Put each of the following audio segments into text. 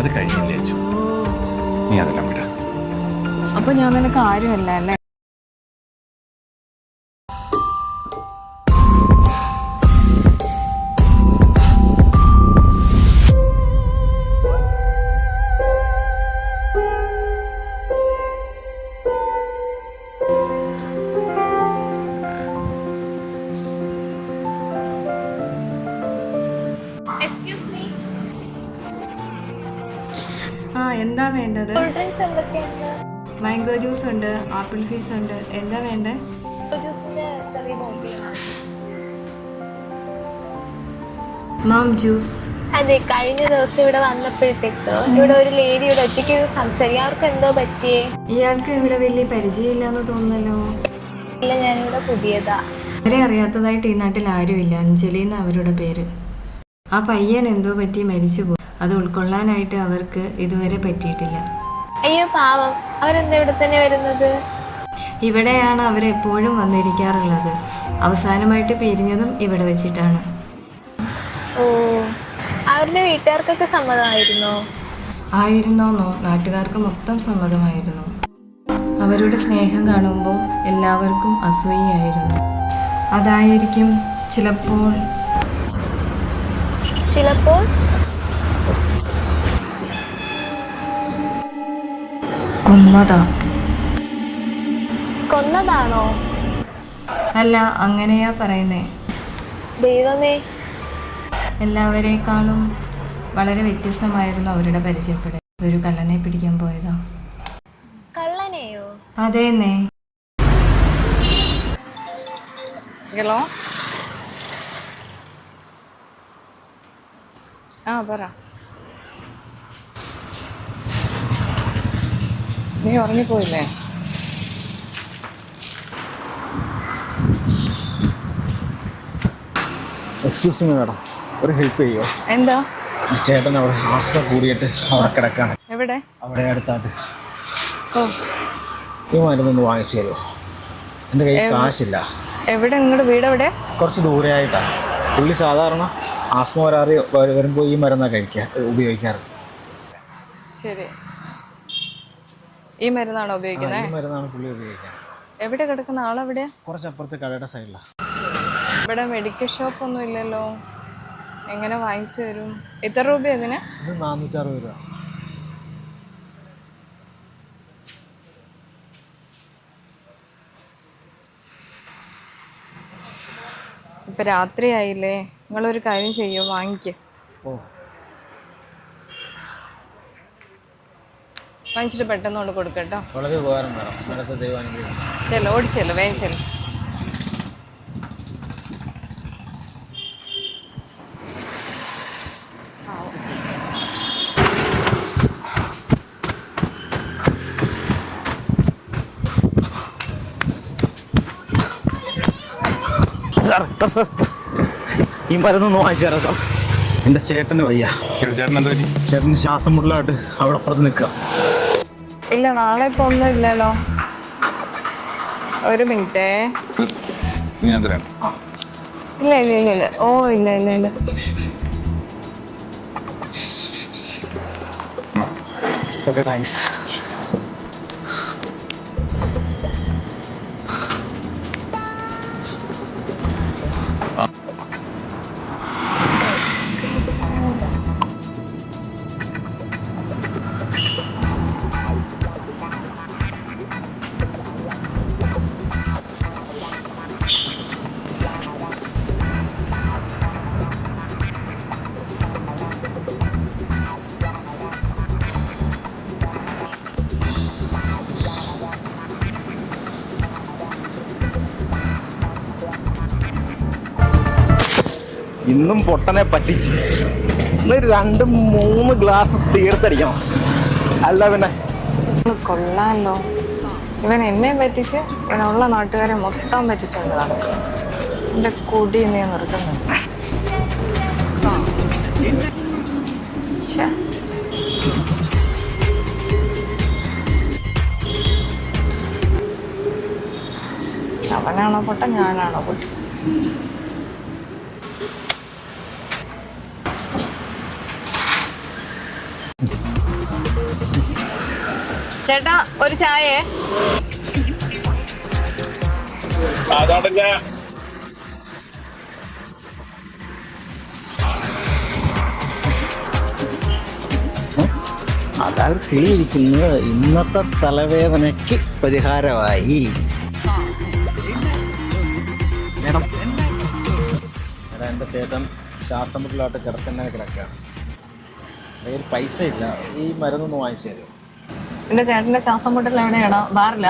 അത് കഴിഞ്ഞില്ലേ നീ അതെല്ലാം വിട. അപ്പൊ ഞാൻ നിനക്ക് ആരുമല്ല അല്ലേ? ആ എന്താ വേണ്ടത്? മാംഗോ ജ്യൂസ് ഉണ്ട് ആപ്പിൾ ഫീസ് ഉണ്ട്. എന്താ വേണ്ടേ? മാം ജ്യൂസ് അതെ കഴിഞ്ഞ ദിവസം ഇവിടെ വന്നപ്പോഴത്തേക്ക് ഇവിടെ ഒരു ലേഡി ഇവിടെ ഒറ്റയ്ക്ക് സംസാരിക്കും. അവർക്ക് എന്തോ പറ്റിയേ? ഇയാൾക്ക് ഇവിടെ വലിയ പരിചയമില്ലാന്ന് തോന്നുന്നല്ലോ. ഇല്ല ഞാനിവിടെ പുതിയതാ. അവരെ അറിയാത്തതായിട്ട് ഈ നാട്ടിൽ ആരുമില്ല. അഞ്ജലി എന്ന് അവരുടെ പേര്. ആ പയ്യൻ എന്തോ പറ്റി മരിച്ചുപോയി. അത് ഉൾക്കൊള്ളാനായിട്ട് അവർക്ക് ഇതുവരെ പറ്റിയിട്ടില്ല. അയ്യോ പാവം. അവരെന്താ ഇവിടെ തന്നെ വരുന്നത്? ഇവിടെയാണ് അവരെപ്പോഴും വന്നിരിക്കാറുള്ളത്. അവസാനമായിട്ട് പിരിഞ്ഞതും ഇവിടെ വെച്ചിട്ടാണ്. ഓ അവരുടെ വീട്ടുകാർക്കൊക്കെ സമ്മതമായിരുന്നോ? ആയിരുന്നോന്നോ? നാട്ടുകാർക്ക് മൊത്തം സമ്മതമായിരുന്നു. അവരുടെ സ്നേഹം കാണുമ്പോൾ എല്ലാവർക്കും അസൂയയായിരുന്നു. അതായിരിക്കും ചിലപ്പോൾ ചിലപ്പോൾ കൊന്നതാ. കൊന്നതാണോ? അല്ല അങ്ങനെയാ പറയുന്നേ. ദൈവമേ. എല്ലാവരെക്കാളും വളരെ വ്യത്യസ്തമായിരുന്നു അവരുടെ പരിചയപ്പെടൽ. ഒരു കള്ളനെ പിടിക്കാൻ പോയതാ. കള്ളനെയോ? അതേന്നേ. ഹലോ? ആ പറ. നീ ഉറങ്ങിപ്പോയില്ലേ? എക്സ്ക്യൂസ് മീ മാഡം ഒരു ഹെൽപ്പ് ചെയ്യോ? എന്താ? ചേട്ടൻ അവിടെ ആസ്മ കൂടിയിട്ട് അവിടെ കിടക്കാണ്. എവിടെ? അവിടെ അടുത്തായിട്ട്. ഓ. ഈ മരുന്നൊന്ന് വാങ്ങിച്ചു തരുമോ? എന്റെ കയ്യിൽ കാശില്ല. എവിടെ? നിങ്ങളുടെ വീട് എവിടെ? കുറച്ച് ദൂരെയായിട്ടാണ് പുള്ളി സാധാരണ ആസ്മ വരാറി വരുമ്പോൾ ഈ മരുന്നാണ് കഴിക്കുക ഉപയോഗിക്കാറ്. ശരി. ഈ മരുന്നാണോ ഉപയോഗിക്കുന്നത് ഈ മരുന്നാണ് പുള്ളി ഉപയോഗിക്കുക എവിടെ കിടക്കുന്ന ആളെവിടെ? കുറച്ച് അപ്പുറത്തെ കടയുടെ സൈഡിലാണ് ഇവിടെ മെഡിക്കൽ ഷോപ്പ് ഒന്നും ഇല്ലല്ലോ. എങ്ങനെ വാങ്ങിച്ചു തരും? എത്ര രൂപ ഇതിന്? ഇത് നാനൂറ്ററുപത് രൂപ. ഇപ്പൊ രാത്രി രാത്രിയായില്ലേ. നിങ്ങളൊരു കാര്യം ചെയ്യോ? വാങ്ങിക്ക്. ഓ. വാങ്ങിച്ചിട്ട് പെട്ടെന്ന് കൊണ്ട് കൊടുക്കട്ടോ വളരെ ഉപകാരം വേണം. അടുത്ത ദൈവാനുഗ്രഹം. ചെല്ലോ ഓടിച്ചല്ലോ വേഗം ചെല്ലോ. Sir sir sir sir. ഈ മരുന്നൊന്ന് വാങ്ങിച്ചു തരാം സാർ. എന്റെ ചേട്ടന് വയ്യ. ചേട്ടൻ എന്താ ചേട്ടന് ശ്വാസം മുട്ടലായിട്ട് അവിടെ അപ്പുറത്ത് നിൽക്കുക. ഇല്ല നാളെ ഇപ്പൊ ഒന്നും ഇല്ലല്ലോ. ഒരു മിനിറ്റേ. തരാം. ഇല്ല ഇല്ല ഇല്ല ഇല്ല. ഓ ഇല്ല ഇല്ല ഇല്ല. താങ്ക്സ് ഇന്നും പൊട്ടനെ പറ്റിച്ച് ഇന്ന് രണ്ട് മൂന്ന് ഗ്ലാസ് തീർത്തടിക്കണം. അല്ല പിന്നെ. കൊള്ളാലോ. ഇവൻ എന്നെ പറ്റിച്ച് ഇവനുള്ള നാട്ടുകാരെ മൊത്തം പറ്റിച്ചുകൊണ്ട് നടക്കും എന്റെ കുടി നീ നിർത്തുന്നു. അവനാണോ പൊട്ട ഞാനാണോ പൊട്ട ചേട്ടാ ഒരു ചായേ? അതാ കിളിയിരിക്കുന്നത് ഇന്നത്തെ തലവേദനയ്ക്ക് പരിഹാരമായി. മേഡം എന്റെ ചേട്ടൻ ശ്വാസം കിടക്കുന്ന കിടത്തന്നെ കിടക്കുകയാണ് കയ്യിൽ പൈസ ഇല്ല ഈ മരുന്നൊന്ന് വാങ്ങിച്ചു തരുമോ? എന്റെ ചേട്ടന്റെ ശ്വാസം മുട്ടൽ എവിടെയാണോ? ബാറില?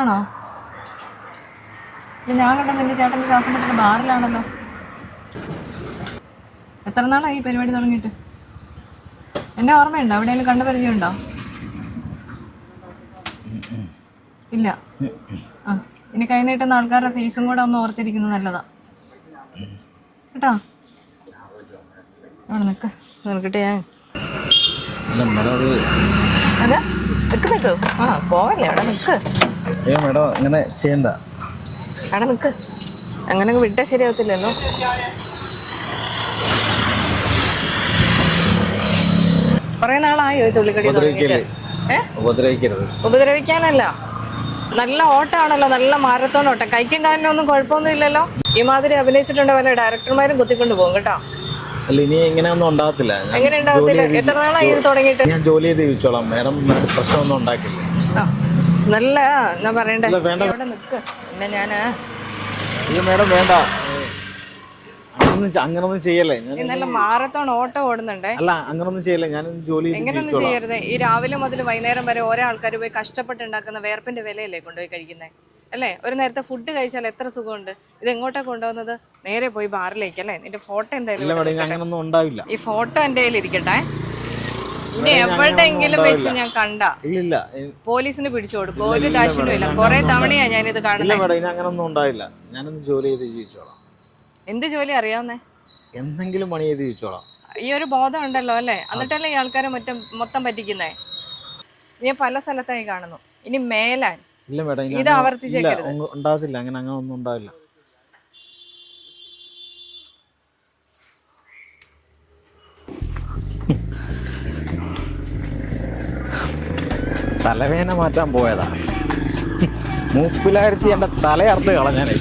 ആണോ? ഞാൻ കണ്ടത് എന്റെ ചേട്ടന്റെ ശ്വാസം മുട്ടൽ ബാറിലാണല്ലോ. എത്ര നാളായി ഈ പരിപാടി തുടങ്ങിയിട്ട്? എന്നെ ഓർമ്മയുണ്ടോ? എവിടെയെങ്കിലും കണ്ട പരിചയമുണ്ടോ? ഇല്ല. ആ ഇനി കൈ നീട്ടുന്ന ആൾക്കാരുടെ ഫേസും കൂടെ ഒന്ന് ഓർത്തിരിക്കുന്നത് നല്ലതാ. കേട്ടോ? അവിടെ നിൽക്ക് നിൽക്കട്ടെ ഞാൻ അത് നിക്ക് ആ പോവല്ലേ അവിടെ നിൽക്ക് ഏ മേഡം അങ്ങനെ ചെയ്യണ്ട. അവിടെ നിക്ക്. അങ്ങനെ അങ്ങ് വിട്ടാൽ ശരിയാവത്തില്ലല്ലോ. കുറേ നാളായോ ഈ തുള്ളിക്കടി തുടങ്ങിയിട്ട്? ഏ? ഉപദ്രവിക്കരുത്. ഉപദ്രവിക്കാനല്ല. നല്ല ഓട്ടാണല്ലോ നല്ല മാരത്തോൺ ഓട്ടം. കൈക്കും കാലിനും ഒന്നും കുഴപ്പമൊന്നും ഇല്ലല്ലോ. ഈ മാതിരി അഭിനയിച്ചിട്ടുണ്ട് വല്ല ഡയറക്ടർമാരും കുത്തിക്കൊണ്ട് പോകും കേട്ടോ. അല്ല ഇനി ഇങ്ങനെയൊന്നും ഉണ്ടാകത്തില്ല. ഞാൻ എങ്ങനെ എത്ര നാളായി ഇത് തുടങ്ങിയിട്ട്? ഞാൻ ജോലി ചെയ്ത് ജീവിച്ചോളാം. മേഡം പ്രശ്നമൊന്നും ഉണ്ടാക്കില്ല. ആ നല്ല എന്നാ പറയണ്ടേ? ഇല്ല, വേണ്ട. അവിടെ നിൽക്ക് പിന്നെ ഞാൻ അയ്യോ മേഡം വേണ്ട. അങ്ങനൊന്നും ചെ- അങ്ങനൊന്നും ചെയ്യല്ലേ? ഞാൻ നല്ല മാരത്തോൺ ഓട്ടം ഓടുന്നുണ്ടേ? അല്ല അങ്ങനൊന്നും ചെയ്യല്ലേ? ഞാൻ ജോലി ചെയ്ത് എങ്ങനെയൊന്നും ചെയ്യരുത്. ഈ രാവിലെ മുതൽ വൈകുന്നേരം വരെ ഓരോ ആൾക്കാർ പോയി കഷ്ടപ്പെട്ടുണ്ടാക്കുന്ന വേർപ്പിന്റെ വിലയല്ലേ കൊണ്ടുപോയി കഴിക്കുന്നത് അല്ലേ? ഒരു നേരത്തെ ഫുഡ് കഴിച്ചാൽ എത്ര സുഖമുണ്ട്? ഇത് എങ്ങോട്ടാ കൊണ്ടുപോകുന്നത്? നേരെ പോയി ബാറിലേക്ക് അല്ലേ? നിന്റെ ഫോട്ടോ എന്തായാലും ഈ ഫോട്ടോ എന്റെ ഇരിക്കട്ടെ. ഇനി ഞാൻ എവിടെയെങ്കിലും വെച്ച് ഞാൻ കണ്ട. പോലീസിന് പിടിച്ചു കൊടുക്കും. ഒരു ദാക്ഷിണ്യം ഇല്ല. കൊറേ തവണയാ ഞാനിത് ഇത് കാണുന്നത് അങ്ങനൊന്നും ഉണ്ടാവില്ല. ഞാനൊന്ന് ജോലി ചെയ്ത് ജീവിച്ചോളാം. എന്ത് ജോലി അറിയാവുന്നേ? എന്തെങ്കിലും പണി ചെയ്ത് ജീവിച്ചോളാം. ഈ ഒരു ബോധം ഉണ്ടല്ലോ അല്ലേ? എന്നിട്ടല്ലേ ഈ ആൾക്കാരെ മൊത്തം മൊത്തം പറ്റിക്കുന്നേ? ഞാൻ പല സ്ഥലത്തായി കാണുന്നു. ഇനി മേലാൻ. ഇല്ല മേഡം ഇത് ആവർത്തിച്ചേക്കരുത്. ഉണ്ടാകത്തില്ല അങ്ങനെ അങ്ങനെ ഒന്നും ഉണ്ടാവില്ല. തലവേന മാറ്റാൻ പോയതാ. മൂപ്പിലായിരത്തി എന്റെ തലയർത്ത് കളഞ്ഞാനേ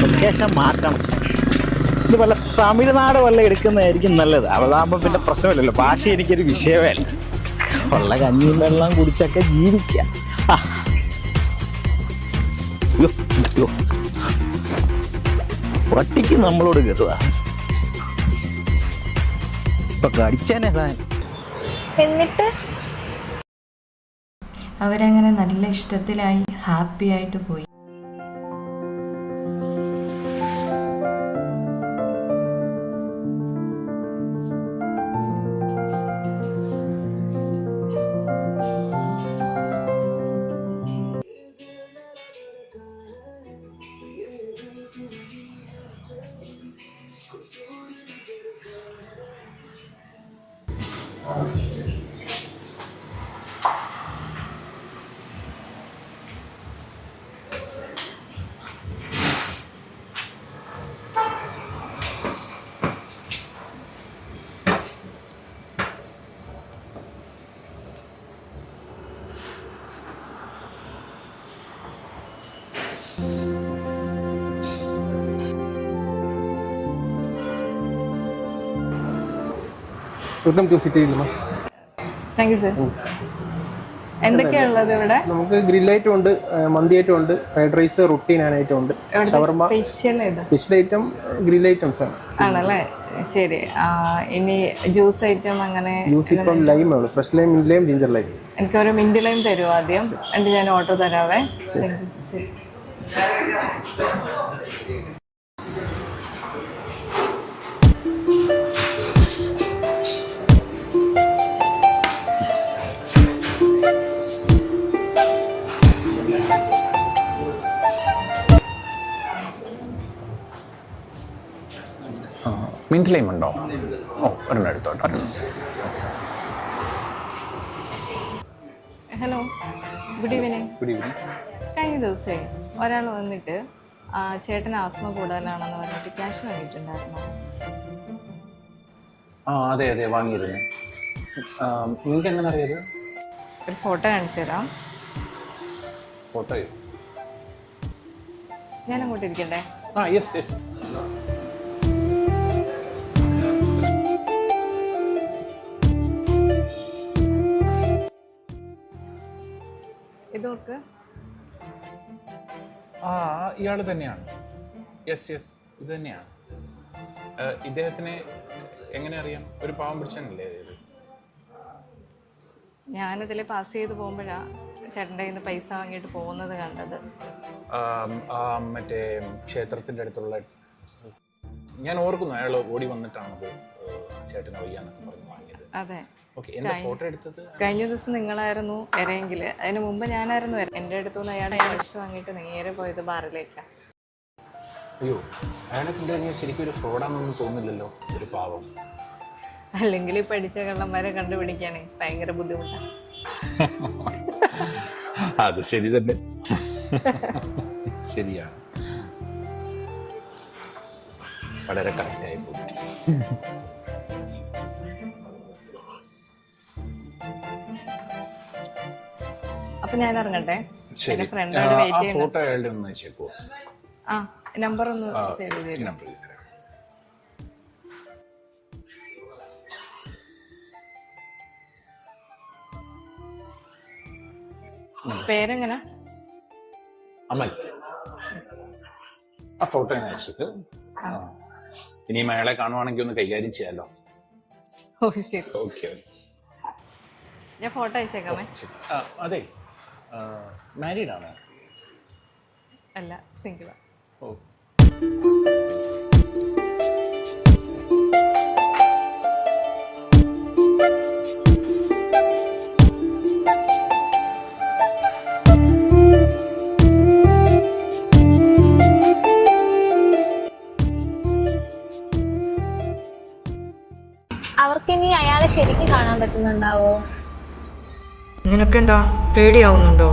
ലൊക്കേഷൻ മാറ്റണം. ഇത് വല്ല തമിഴ്നാട് വല്ല എടുക്കുന്നതായിരിക്കും നല്ലത്. അതാകുമ്പോൾ പിന്നെ പ്രശ്നമില്ലല്ലോ. ഭാഷ എനിക്കൊരു വിഷയമേ അല്ല ഉള്ള കഞ്ഞിയും വെള്ളം കുടിച്ചൊക്കെ ജീവിക്കാം. അയ്യോ. പട്ടിക്ക് നമ്മളോട് കേട്ടതാ ഇപ്പൊ കടിച്ചേനെ എന്നിട്ട്? അവരങ്ങനെ നല്ല ഇഷ്ടത്തിലായി ഹാപ്പി ആയിട്ട് പോയി. Welcome to City Grill thank you sir എന്തൊക്കെയാണുള്ളത് ഇവിടെ? നമുക്ക് ഐറ്റം ഉണ്ട് മന്തി ഐറ്റം ഉണ്ട് ഫ്രൈഡ് റൈസ് റൊട്ടീൻ ഐറ്റം ഉണ്ട്. Shawarma special item grill items ആണ്. ആണല്ലേ? ശരി. ഇനി ജ്യൂസ് ഐറ്റം അങ്ങനെ ജ്യൂസ് ഇപ്പം ലൈമേ ഉള്ളൂ fresh lime mint lime ginger lime എനിക്കൊരു മിന്റ് ലൈം തരുമോ ആദ്യം? എന്നിട്ട് ഞാൻ ഓർഡർ തരാവേ. ശരി. മിന്റ് ലൈം ഉണ്ടോ ഓ ഒരെണ്ണം എടുത്തോട്ടെ. Hello. Good evening good evening കഴിഞ്ഞ ദിവസമേ ഒരാൾ വന്നിട്ട് ചേട്ടൻ ചേട്ടന് ആസ്മ കൂടുതലാണെന്ന് പറഞ്ഞിട്ട് ക്യാഷ് വാങ്ങിയിട്ടുണ്ടായിരുന്നു? ആ അതെ അതെ വാങ്ങിയിരുന്നു. നിങ്ങൾക്ക് എങ്ങനെ അറിയത്? ഒരു ഫോട്ടോ കാണിച്ചു തരാം. ഫോട്ടോയോ ഞാൻ അങ്ങോട്ട് ഇരിക്കണ്ടേ? ആ യെസ് യെസ് ഇത് നോക്ക് ആ ഇയാൾ തന്നെയാണ്. യെസ് യെസ് ഇത് തന്നെയാണ്. ഇദ്ദേഹത്തിനെ എങ്ങനെ അറിയാം? ഒരു പാവം പിടിച്ചനല്ലേ ഇത്? ഞാനിതിൽ പാസ് ചെയ്ത് പോകുമ്പോഴാ ചേട്ടന്റെ കയ്യിൽ നിന്ന് പൈസ വാങ്ങിയിട്ട് പോകുന്നത് കണ്ടത്. ആം, ആ മറ്റേ ക്ഷേത്രത്തിന്റെ അടുത്തുള്ള ഞാൻ ഓർക്കുന്നു അയാൾ ഓടി വന്നിട്ടാണത് ഏഹ്, ചേട്ടനെ വയ്യാന്നൊക്കെ പറഞ്ഞ് വാങ്ങിയത്. അതെ. ഫോട്ടോ എടുത്തത്? കഴിഞ്ഞ ദിവസം നിങ്ങളായിരുന്നു എരയെങ്കിൽ അതിന് മുമ്പ് ഞാനായിരുന്നു എന്റെ എന്റെ അടുത്തു നിന്ന് അയാൾ പൈസ വാങ്ങിയിട്ട് നേരെ പോയത് ബാറിലേക്കാണ് അയ്യോ അയാളെ കണ്ടു ശരിക്കും ഒരു ഫ്രോഡാണെന്നൊന്നും തോന്നില്ലല്ലോ? ഒരു പാവം. അല്ലെങ്കിൽ പഠിച്ച കള്ളന്മാരെ കണ്ടുപിടിക്കാനേ ഭയങ്കര ബുദ്ധിമുട്ടാണ് അത് ശരി തന്നെ. ശരിയാണ് വളരെ കറക്റ്റായി പോയി. അപ്പൊ ഞാൻ ഇറങ്ങട്ടെ? ശരി. ആ, ഫോട്ടോ അയാളുടെ ഒന്ന് അയച്ചേക്കോ ആ നമ്പർ ഒന്ന് സേവ് ചെയ്ത് തരും. പേരെങ്ങനെ? അമൽ. ആ ഫോട്ടോ അയച്ചിട്ട്. ഇനിയും അയാളെ കാണുവാണെങ്കിൽ ഒന്ന് കൈകാര്യം ചെയ്യാലോ? ഓക്കെ ഞാൻ ഫോട്ടോ അയച്ചേക്കാമേ അതെ. മാരീഡ് ആണോ? അല്ല സിംഗിളാ ഓ. അവർക്ക് ഇനി അയാളെ ശരിക്കും കാണാൻ പറ്റുന്നുണ്ടാവോ? നിനക്കെന്താ പേടിയാവുന്നുണ്ടോ?